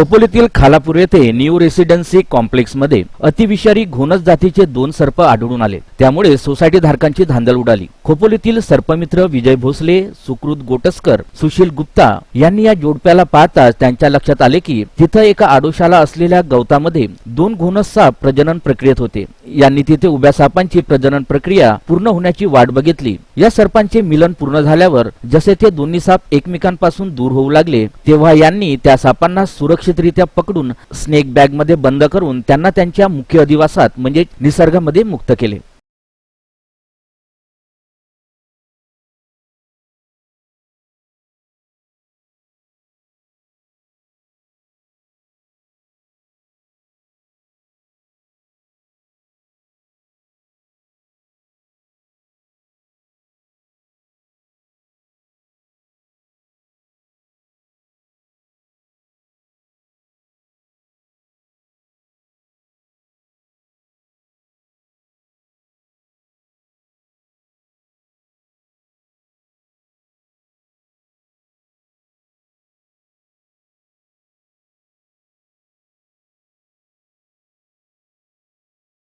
खोपोलीतील खालापूर येथे new residency कॉम्प्लेक्समध्ये अतिविषारी घोणस जातीचे दोन सर्प आढळून आले. त्यामुळे सोसायटी धारकांची धांदल उडाली. खोपोलीतील सर्पमित्र विजय भोसले सुकृत गोटस्कर सुशील गुप्ता यांनी या जोडप्याला पाहताच त्यांच्या लक्षात आले की तिथं एका आडोशाला असलेल्या गवतामध्ये दोन घोणस साप प्रजनन प्रक्रियेत होते. यांनी तिथे उभ्या सापांची प्रजनन प्रक्रिया पूर्ण होण्याची वाट बघितली. या सर्पांचे मिलन पूर्ण झाल्यावर जसे ते दोन्ही साप एकमेकांपासून दूर होऊ लागले तेव्हा यांनी त्या सापांना सुरक्षितरित्या पकडून स्नेक बॅगमध्ये बंद करून त्यांना त्यांच्या मुख्य अधिवासात म्हणजे निसर्गामध्ये मुक्त केले.